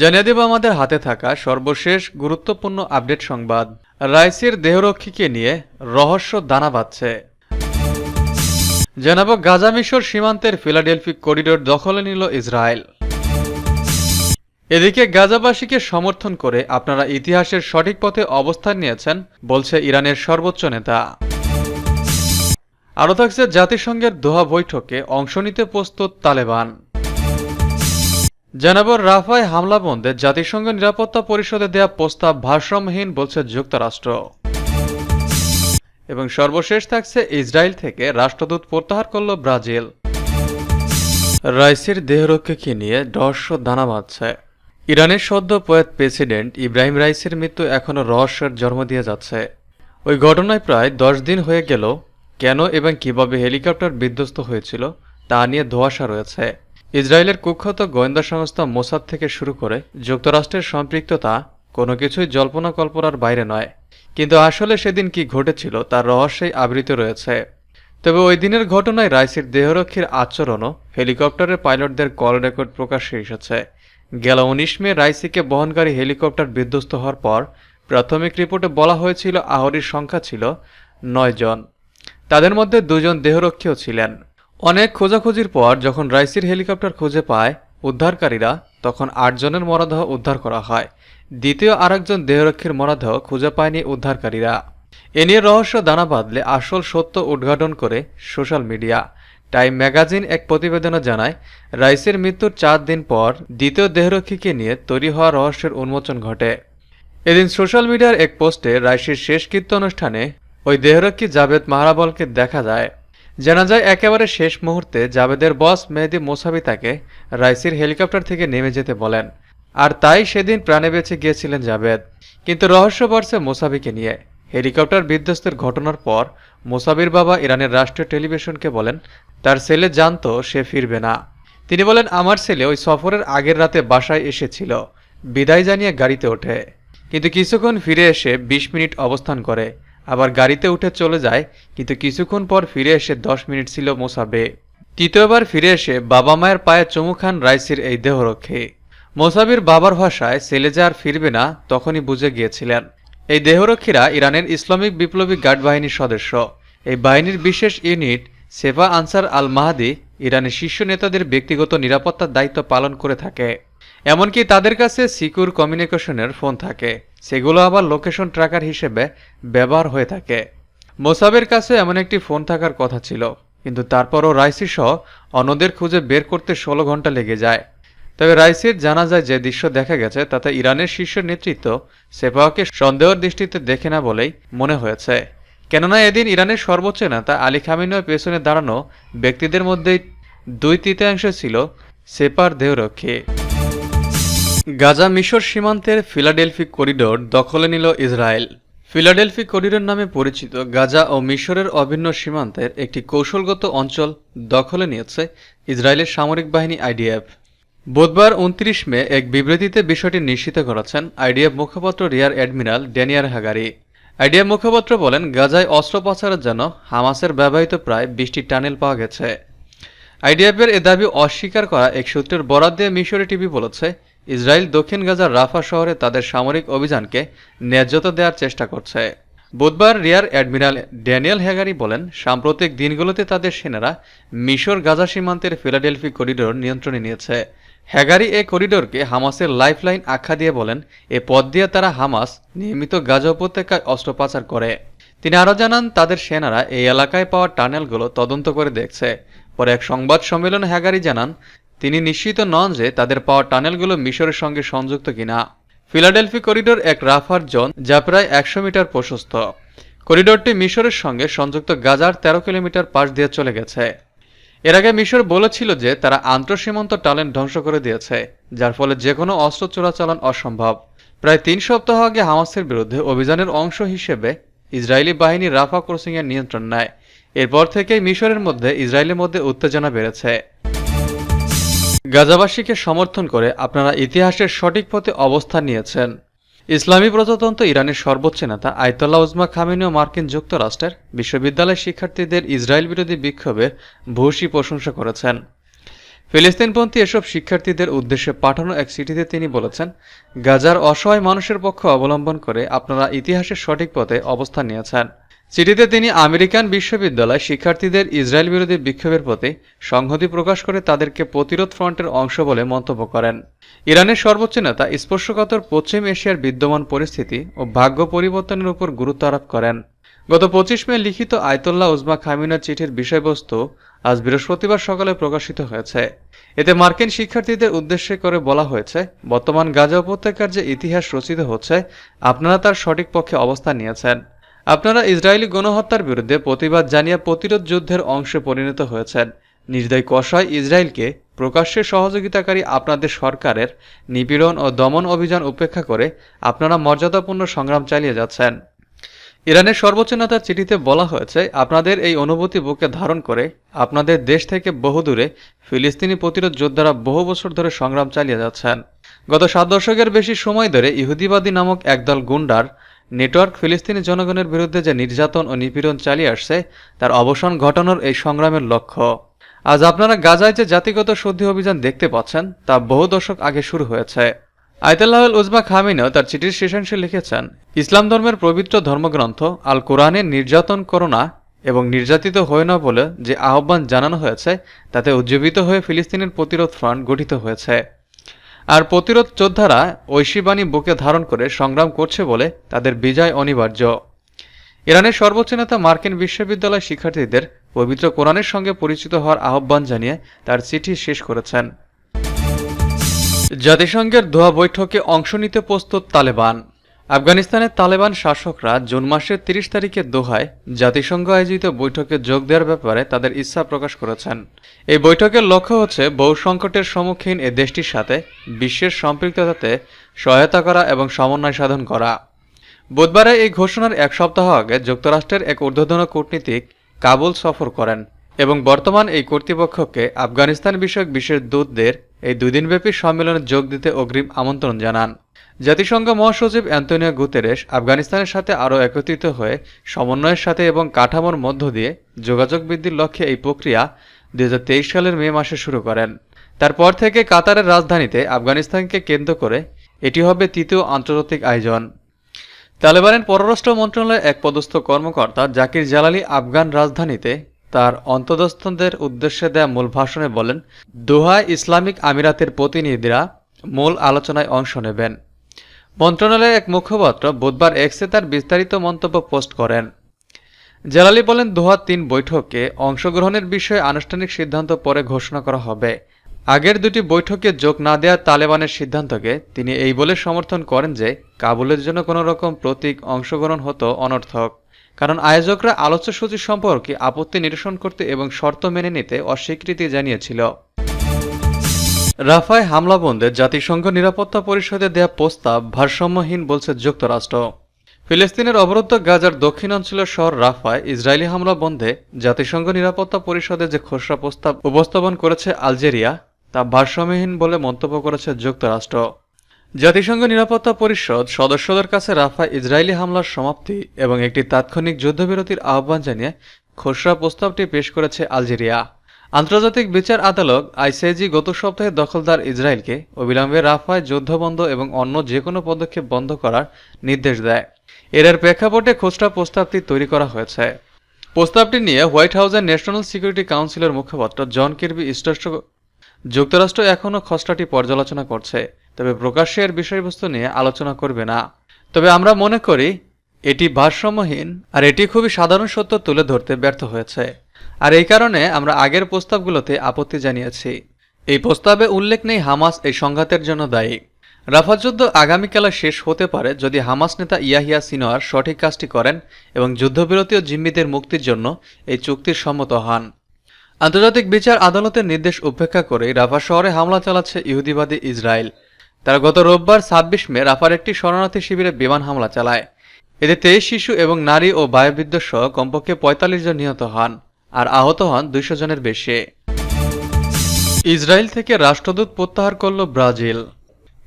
জানিয়ে দেব আমাদের হাতে থাকা সর্বশেষ গুরুত্বপূর্ণ আপডেট সংবাদ। রাইসির দেহরক্ষীকে নিয়ে রহস্য দানা বাঁধছে। জানাব গাজা মিশর সীমান্তের ফিলাডেলফি করিডোর দখলে নিল ইসরায়েল। এদিকে গাজাবাসীকে সমর্থন করে আপনারা ইতিহাসের সঠিক পথে অবস্থান নিয়েছেন, বলছে ইরানের সর্বোচ্চ নেতা। আরও থাকছে জাতিসংঘের দোহা বৈঠকে অংশ নিতে প্রস্তুত তালেবান। জানাব, রাফায় হামলা বন্ধে জাতিসংঘ নিরাপত্তা পরিষদে দেয়া প্রস্তাব ভারসাম্যহীন বলছে যুক্তরাষ্ট্র। এবং সর্বশেষ থাকছে ইসরায়েল থেকে রাষ্ট্রদূত প্রত্যাহার করল ব্রাজিল। রাইসির দেহরক্ষীকে নিয়ে রহস্য দানা বাঁধছে। ইরানের সদ্য প্রয়াত প্রেসিডেন্ট ইব্রাহিম রাইসের মৃত্যু এখনও রহস্যের জন্ম দিয়ে যাচ্ছে। ওই ঘটনায় প্রায় দশ দিন হয়ে গেল কেন এবং কীভাবে হেলিকপ্টার বিধ্বস্ত হয়েছিল তা নিয়ে ধোঁয়াশা রয়েছে। ইসরায়েলের কুখ্যাত গোয়েন্দা সংস্থা মোসাদ থেকে শুরু করে যুক্তরাষ্ট্রের সম্পৃক্ততা কোনো কিছুই জল্পনা কল্পনার বাইরে নয়। কিন্তু আসলে সেদিন কি ঘটেছিল তার রহস্যেই আবৃত রয়েছে। তবে ওই দিনের ঘটনায় রাইসির দেহরক্ষীর আচরণও হেলিকপ্টারের পাইলটদের কল রেকর্ড প্রকাশ্যে এসেছে। গেল উনিশ মে রাইসিকে বহনকারী হেলিকপ্টার বিধ্বস্ত হওয়ার পর প্রাথমিক রিপোর্টে বলা হয়েছিল আহরির সংখ্যা ছিল নয় জন। তাদের মধ্যে দুজন দেহরক্ষীও ছিলেন। অনেক খোঁজাখুঁজির পর যখন রাইসির হেলিকপ্টার খুঁজে পায় উদ্ধারকারীরা, তখন আটজনের মরদেহ উদ্ধার করা হয়। দ্বিতীয় আরেকজন দেহরক্ষীর মরদেহ খুঁজে পায়নি উদ্ধারকারীরা। এ নিয়ে রহস্য দানা বাঁধলে আসল সত্য উদ্ঘাটন করে সোশ্যাল মিডিয়া। টাইম ম্যাগাজিন এক প্রতিবেদনে জানায়, রাইসের মৃত্যুর চার দিন পর দ্বিতীয় দেহরক্ষীকে নিয়ে তৈরি হওয়া রহস্যের উন্মোচন ঘটে। এদিন সোশ্যাল মিডিয়ার এক পোস্টে রাইসির শেষকৃত্য অনুষ্ঠানে ওই দেহরক্ষী জাভেদ মাহরাবলকে দেখা যায়। জানা যায় একেবারে শেষ মুহূর্তে জাভেদের বস মেহেদি মোসাবি তাকে রাইসির হেলিকপ্টার থেকে নেমে যেতে বলেন। আর তাই সেদিন প্রাণে বেঁচে গিয়েছিলেন জাভেদ কিন্তু রহস্য বাড়ছে মোসাবিকে নিয়ে। হেলিকপ্টার বিধ্বস্তের ঘটনার পর মোসাবির বাবা ইরানের রাষ্ট্রীয় টেলিভিশনকে বলেন, তার ছেলে জানতো সে ফিরবে না। তিনি বলেন, আমার ছেলে ওই সফরের আগের রাতে বাসায় এসেছিল। বিদায় জানিয়ে গাড়িতে ওঠে। কিন্তু কিছুক্ষণ ফিরে এসে ২০ মিনিট অবস্থান করে। আবার গাড়িতে উঠে চলে যায়, কিন্তু কিছুক্ষণ পর ফিরে এসে দশ মিনিট ছিল মোসাবে। তৃতীয়বার ফিরে এসে বাবা মায়ের পায়ে চুমু খান রাইসির এই দেহরক্ষী। মোসাবির বাবার ভাষায়, ছেলে যে আর ফিরবে না, তখনই বুঝে গিয়েছিলেন। এই দেহরক্ষীরা ইরানের ইসলামিক বিপ্লবী গার্ড বাহিনীর সদস্য। এই বাহিনীর বিশেষ ইউনিট, সেফা আনসার আল মাহাদি ইরানের শীর্ষ নেতাদের ব্যক্তিগত নিরাপত্তার দায়িত্ব পালন করে থাকে। এমনকি তাদের কাছে সিকিউর কমিউনিকেশনের ফোন থাকে। সেগুলো আবার লোকেশন ট্র্যাকার হিসেবে ব্যবহার হয়ে থাকে। মোসাবের কাছে এমন একটি ফোন থাকার কথা ছিল, কিন্তু তারপরও রাইসি সহ অন্যদের খুঁজে বের করতে ষোলো ঘণ্টা লেগে যায়। তবে রাইসির জানা যায় যে দৃশ্য দেখা গেছে, তাতে ইরানের শীর্ষ নেতৃত্ব সেপাহকে সন্দেহের দৃষ্টিতে দেখে না বলেই মনে হয়েছে। কেননা এদিন ইরানের সর্বোচ্চ নেতা আলী খামিনের পেছনে দাঁড়ানো ব্যক্তিদের মধ্যেই দুই তৃতীয়াংশ ছিল সেপার দেহরক্ষী। গাজা মিশর সীমান্তের ফিলাডেলফি করিডোর দখলে নিল ইসরায়েল। ফিলাডেলফি করিডোর নামে পরিচিত গাজা ও মিশরের অভিন্ন সীমান্তের একটি কৌশলগত অঞ্চল দখলে নিয়েছে ইসরায়েলের সামরিক বাহিনী আইডিএফ। বুধবার উনত্রিশ মে এক বিবৃতিতে বিষয়টি নিশ্চিত করেছেন আইডিএফ মুখপাত্র রিয়ার অ্যাডমিরাল ড্যানিয়ার হাগারি। আইডিএফ মুখপাত্র বলেন, গাজায় অস্ত্র পাচারের জন্য হামাসের ব্যবহৃত প্রায় বিশটি টানেল পাওয়া গেছে। আইডিএফের এ দাবি অস্বীকার করা এক সূত্রের বরাদ দিয়ে মিশরি টিভি বলেছে ইসরায়েল দক্ষিণ গাজার রাফা শহরে তাদের সামরিক অভিযানকে ন্যায্যতা দেওয়ার চেষ্টা করছে। বুধবার রিয়ার অ্যাডমিরাল ড্যানিয়েল হ্যাগারি বলেন, সাম্প্রতিক দিনগুলোতে তাদের সেনারা মিশর গাজা সীমান্তের ফিলাডেলফি করিডোর নিয়ন্ত্রণে নিয়েছে। হ্যাগারি এ করিডোরকে হামাসের লাইফলাইন আখ্যা দিয়ে বলেন, এ পথ দিয়ে তারা হামাস নিয়মিত গাজা উপত্যকায় অস্ত্র পাচার করে। তিনি আরও জানান, তাদের সেনারা এই এলাকায় পাওয়া টানেলগুলো তদন্ত করে দেখছে। পরে এক সংবাদ সম্মেলনে হ্যাগারি জানান তিনি নিশ্চিত নন যে তাদের পাওয়া টানেলগুলো মিশরের সঙ্গে সংযুক্ত কিনা। ফিলাডেলফি করিডোর এক রাফার জোন যা প্রায় একশো মিটার প্রশস্ত। করিডোরটি মিশরের সঙ্গে সংযুক্ত গাজার তেরো কিলোমিটার পাশ দিয়ে চলে গেছে। এর আগে মিশর বলেছিল যে তারা আন্তঃসীমান্ত টানেল ধ্বংস করে দিয়েছে, যার ফলে যে কোনো অস্ত্র চোরাচালান অসম্ভব। প্রায় তিন সপ্তাহ আগে হামাসের বিরুদ্ধে অভিযানের অংশ হিসেবে ইসরায়েলি বাহিনী রাফা ক্রসিংয়ের নিয়ন্ত্রণ নেয়। এরপর থেকেই মিশরের মধ্যে ইসরায়েলের মধ্যে উত্তেজনা বেড়েছে। গাজাবাসীকে সমর্থন করে আপনারা ইতিহাসের সঠিক পথে অবস্থান নিয়েছেন। ইসলামী প্রজাতন্ত্র ইরানের সর্বোচ্চ নেতা আয়তল্লাহ উজমা খামিনি ও মার্কিন যুক্তরাষ্ট্রের বিশ্ববিদ্যালয় শিক্ষার্থীদের ইসরায়েল বিরোধী বিক্ষোভের ভূষী প্রশংসা করেছেন। ফিলিস্তিনপন্থী এসব শিক্ষার্থীদের উদ্দেশ্যে পাঠানো এক চিঠিতে তিনি বলেছেন, গাজার অসহায় মানুষের পক্ষ অবলম্বন করে আপনারা ইতিহাসের সঠিক পথে অবস্থান নিয়েছেন। চিঠিতে তিনি আমেরিকান বিশ্ববিদ্যালয় শিক্ষার্থীদের ইসরায়েল বিরোধী বিক্ষোভের প্রতি সংহতি প্রকাশ করে তাদেরকে প্রতিরোধ ফ্রন্টের অংশ বলে মন্তব্য করেন। ইরানের সর্বোচ্চ নেতা স্পর্শকাতর পশ্চিম এশিয়ার বিদ্যমান পরিস্থিতি ও ভাগ্য পরিবর্তনের উপর গুরুত্ব আরোপ করেন। গত পঁচিশ মে লিখিত আয়তুল্লাহ উজমা খামিনার চিঠির বিষয়বস্তু আজ বৃহস্পতিবার সকালে প্রকাশিত হয়েছে। এতে মার্কিন শিক্ষার্থীদের উদ্দেশ্যে করে বলা হয়েছে, বর্তমান গাজা উপত্যকার যে ইতিহাস রচিত হচ্ছে, আপনারা তার সঠিক পক্ষে অবস্থান নিয়েছেন। আপনারা ইসরায়েলি গণহত্যার বিরুদ্ধে প্রতিবাদ জানিয়ে প্রতিরোধ যুদ্ধের অংশে পরিণত হয়েছেন। নির্দয় কষায় ইসরায়েলকে প্রকাশ্যে সহযোগিতাকারী আপনাদের সরকারের নিপীড়ন ও দমন অভিযান উপেক্ষা করে আপনারা মর্যাদাপূর্ণ সংগ্রাম চালিয়ে যাচ্ছেন। ইরানের সর্বোচ্চ নেতার চিঠিতে বলা হয়েছে, আপনাদের এই অনুভূতি বুকে ধারণ করে আপনাদের দেশ থেকে বহুদূরে ফিলিস্তিনি প্রতিরোধ যোদ্ধারা বহু বছর ধরে সংগ্রাম চালিয়ে যাচ্ছেন। গত সাত দশকের বেশি সময় ধরে ইহুদিবাদী নামক একদল গুন্ডার নেটওয়ার্ক ফিলিস্তিনি জনগণের বিরুদ্ধে যে নির্যাতন ও নিপীড়ন চালিয়ে আসছে, তার অবসান ঘটানোর এই সংগ্রামের লক্ষ্য। আজ আপনারা গাজায় যে জাতিগত শুদ্ধি অভিযান দেখতে পাচ্ছেন, তা বহু দশক আগে শুরু হয়েছে। আয়তাল্লাহুল উজমা খামিনও তার চিঠির শেষাংশে লিখেছেন, ইসলাম ধর্মের পবিত্র ধর্মগ্রন্থ আল কোরআনে নির্যাতন করো না এবং নির্যাতিত হয়ে না বলে যে আহ্বান জানানো হয়েছে, তাতে উজ্জীবিত হয়ে ফিলিস্তিনের প্রতিরোধ ফ্রন্ট গঠিত হয়েছে। আর প্রতিরোধ যোদ্ধারা ঐশীবাণী বুকে ধারণ করে সংগ্রাম করছে বলে তাদের বিজয় অনিবার্য। ইরানের সর্বোচ্চ নেতা মার্কিন বিশ্ববিদ্যালয় শিক্ষার্থীদের পবিত্র কোরআনের সঙ্গে পরিচিত হওয়ার আহ্বান জানিয়ে তার চিঠি শেষ করেছেন। জাতিসংঘের দোয়া বৈঠকে অংশ নিতে প্রস্তুত তালেবান। আফগানিস্তানের তালেবান শাসকরা জুন মাসের তিরিশ তারিখে দোহায় জাতিসংঘ আয়োজিত বৈঠকে যোগ দেওয়ার ব্যাপারে তাদের ইচ্ছা প্রকাশ করেছেন। এই বৈঠকের লক্ষ্য হচ্ছে বহু সংকটের সম্মুখীন এ দেশটির সাথে বিশ্বের সম্পৃক্ততাতে সহায়তা করা এবং সমন্বয় সাধন করা। বুধবারে এই ঘোষণার এক সপ্তাহ আগে যুক্তরাষ্ট্রের এক ঊর্ধ্বতন কূটনীতিক কাবুল সফর করেন এবং বর্তমান এই কর্তৃপক্ষকে আফগানিস্তান বিষয়ক বিশেষ দূতদের এই দুদিনব্যাপী সম্মেলনে যোগ দিতে অগ্রিম আমন্ত্রণ জানান। জাতিসংঘ মহাসচিব অ্যান্তোনিও গুতেরেস আফগানিস্তানের সাথে আরও একত্রিত হয়ে সমন্বয়ের সাথে এবং কাঠামোর মধ্য দিয়ে যোগাযোগ বৃদ্ধির লক্ষ্যে এই প্রক্রিয়া দুই হাজার তেইশ সালের মে মাসে শুরু করেন। তারপর থেকে কাতারের রাজধানীতে আফগানিস্তানকে কেন্দ্র করে এটি হবে তৃতীয় আন্তর্জাতিক আয়োজন। তালেবানের পররাষ্ট্র মন্ত্রণালয়ের এক পদস্থ কর্মকর্তা জাকির জালালি আফগান রাজধানীতে তার অন্তদস্থদের উদ্দেশ্যে দেয়া মূল ভাষণে বলেন দোহায় ইসলামিক আমিরাতের প্রতিনিধিরা মূল আলোচনায় অংশ নেবেন। মন্ত্রণালয়ের এক মুখপাত্র বুধবার এক্সে তার বিস্তারিত মন্তব্য পোস্ট করেন। জেলালি বলেন, দোহা তিন বৈঠকে অংশগ্রহণের বিষয়ে আনুষ্ঠানিক সিদ্ধান্ত পরে ঘোষণা করা হবে। আগের দুটি বৈঠকে যোগ না দেওয়া তালেবানের সিদ্ধান্তকে তিনি এই বলে সমর্থন করেন যে, কাবুলের জন্য কোনো রকম প্রতীক অংশগ্রহণ হতো অনর্থক। কারণ আয়োজকরা আলোচ্যসূচি সম্পর্কে আপত্তি নিরসন করতে এবং শর্ত মেনে নিতে অস্বীকৃতি জানিয়েছিল। রাফায় হামলা বন্ধে জাতিসংঘ নিরাপত্তা পরিষদে দেয়া প্রস্তাব ভারসাম্যহীন বলছে যুক্তরাষ্ট্র। ফিলিস্তিনের অবরুদ্ধ গাজার দক্ষিণাঞ্চলের শহর রাফায় ইসরায়েলি হামলা বন্ধে জাতিসংঘ নিরাপত্তা পরিষদে যে খসড়া প্রস্তাব উপস্থাপন করেছে আলজেরিয়া, তা ভারসাম্যহীন বলে মন্তব্য করেছে যুক্তরাষ্ট্র। জাতিসংঘ নিরাপত্তা পরিষদ সদস্যদের কাছে রাফায় ইসরায়েলি হামলার সমাপ্তি এবং একটি তাৎক্ষণিক যুদ্ধবিরতির আহ্বান জানিয়ে খসড়া প্রস্তাবটি পেশ করেছে আলজেরিয়া। আন্তর্জাতিক বিচার আদালত আইসিআইজি গত সপ্তাহে দখলদার ইসরায়েলকে অবিলম্বে রাফায় যুদ্ধবন্ধ এবং অন্য যে কোনো পদক্ষেপ বন্ধ করার নির্দেশ দেয়। এর প্রেক্ষাপটে খসড়া প্রস্তাবটি তৈরি করা হয়েছে। প্রস্তাবটি নিয়ে হোয়াইট হাউসের ন্যাশনাল সিকিউরিটি কাউন্সিলের মুখপাত্র জন কির্বি স্পষ্ট যুক্তরাষ্ট্র এখনও খসড়াটি পর্যালোচনা করছে। তবে প্রকাশ্যে এর বিষয়বস্তু নিয়ে আলোচনা করবে না। তবে আমরা মনে করি, এটি ভারসাম্যহীন আর এটি খুবই সাধারণ সত্য তুলে ধরতে ব্যর্থ হয়েছে। আর এই কারণে আমরা আগের প্রস্তাবগুলোতে আপত্তি জানিয়েছি। এই প্রস্তাবে উল্লেখ নেই হামাস এই সংঘাতের জন্য দায়ী। রাফা যুদ্ধ আগামীকালে শেষ হতে পারে যদি হামাস নেতা ইয়াহিয়া সিনোয়ার সঠিক কাজটি করেন এবং যুদ্ধবিরতি ও জিম্মিদের মুক্তির জন্য এই চুক্তির সম্মত হন। আন্তর্জাতিক বিচার আদালতের নির্দেশ উপেক্ষা করে রাফা শহরে হামলা চালাচ্ছে ইহুদিবাদী ইসরায়েল। তারা গত রোববার ছাব্বিশ মে রাফার একটি শরণার্থী শিবিরে বিমান হামলা চালায়। এতে তেইশ শিশু এবং নারী ও বায়ুবিদ্য সহ কমপক্ষে পঁয়তাল্লিশ জন নিহত হন আর আহত হন দুইশো জনের বেশি। ইসরায়েল থেকে রাষ্ট্রদূত প্রত্যাহার করল ব্রাজিল।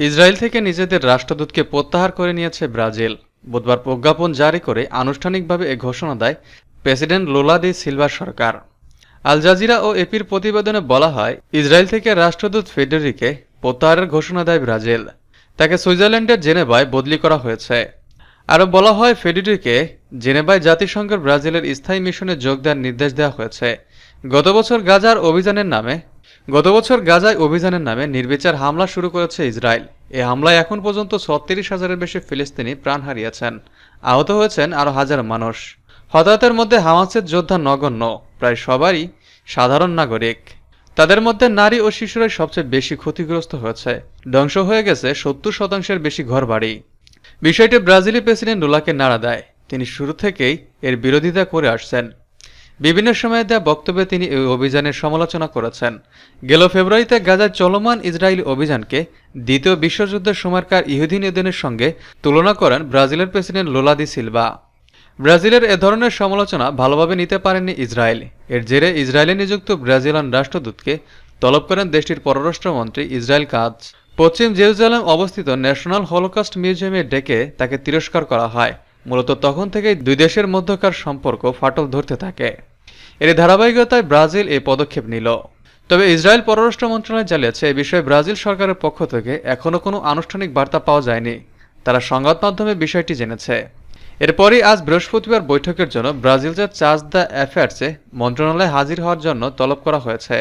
ইসরায়েল থেকে নিজেদের রাষ্ট্রদূতকে প্রত্যাহার করে নিয়েছে ব্রাজিল। বুধবার প্রজ্ঞাপন জারি করে আনুষ্ঠানিকভাবে এ ঘোষণা দেয় প্রেসিডেন্ট লোলা দি সিলভার সরকার। আল জাজিরা ও এপির প্রতিবেদনে বলা হয়, ইসরায়েল থেকে রাষ্ট্রদূত ফেডেরিকে প্রত্যাহারের ঘোষণা দেয় ব্রাজিল। তাকে সুইজারল্যান্ডের জেনেভায় বদলি করা হয়েছে। আরও বলা হয়, ফেডেরিকে জেনেভায় জাতিসংঘের ব্রাজিলের স্থায়ী মিশনে যোগ দেওয়ার নির্দেশ দেওয়া হয়েছে। গত বছর গাজার অভিযানের নামে, গত বছর গাজায় অভিযানের নামে নির্বিচার হামলা শুরু করেছে ইসরায়েল। এই হামলায় এখন পর্যন্ত ছত্রিশ হাজারের বেশি ফিলিস্তিনি প্রাণ হারিয়েছেন। আহত হয়েছেন আরও হাজার মানুষ। হতাহতের মধ্যে হামাসের যোদ্ধা নগণ্য। প্রায় সবারই সাধারণ নাগরিক। তাদের মধ্যে নারী ও শিশুরাই সবচেয়ে বেশি ক্ষতিগ্রস্ত হয়েছে। ধ্বংস হয়ে গেছে সত্তর শতাংশের বেশি ঘরবাড়ি। বিষয়টি ব্রাজিলি প্রেসিডেন্ট লুলাকে নাড়া দেয়। তিনি শুরু থেকেই এর বিরোধিতা করে আসছেন। বিভিন্ন সময়ে দেওয়া বক্তব্যে তিনি এই অভিযানের সমালোচনা করেছেন। গেল ফেব্রুয়ারিতে গাজায় চলমান ইসরায়েলি অভিযানকে দ্বিতীয় বিশ্বযুদ্ধের সময়কার ইহুদিন এদিনের সঙ্গে তুলনা করেন ব্রাজিলের প্রেসিডেন্ট লোলা দি সিলভা। ব্রাজিলের এ ধরনের সমালোচনা ভালোভাবে নিতে পারেননি ইসরায়েল। এর জেরে ইসরায়েলে নিযুক্ত ব্রাজিলান রাষ্ট্রদূতকে তলব করেন দেশটির পররাষ্ট্রমন্ত্রী ইসরায়েল কাজ। পশ্চিম জেরুজালেম অবস্থিত ন্যাশনাল হলোকাস্ট মিউজিয়ামে ডেকে তাকে তিরস্কার করা হয়। মূলত তখন থেকেই দুই দেশের মধ্যকার সম্পর্ক ফাটল ধরতে থাকে। এর ধারাবাহিকতায় ব্রাজিল এই পদক্ষেপ নিল। তবে ইসরায়েল পররাষ্ট্র মন্ত্রণালয় জানিয়েছে, এ বিষয়ে ব্রাজিল সরকারের পক্ষ থেকে এখনও কোনো আনুষ্ঠানিক বার্তা পাওয়া যায়নি। তারা সংবাদ মাধ্যমে বিষয়টি জেনেছে। এরপরই আজ বৃহস্পতিবার বৈঠকের জন্য ব্রাজিল যে চার্জ দ্য অ্যাফেয়ার্সে মন্ত্রণালয়ে হাজির হওয়ার জন্য তলব করা হয়েছে।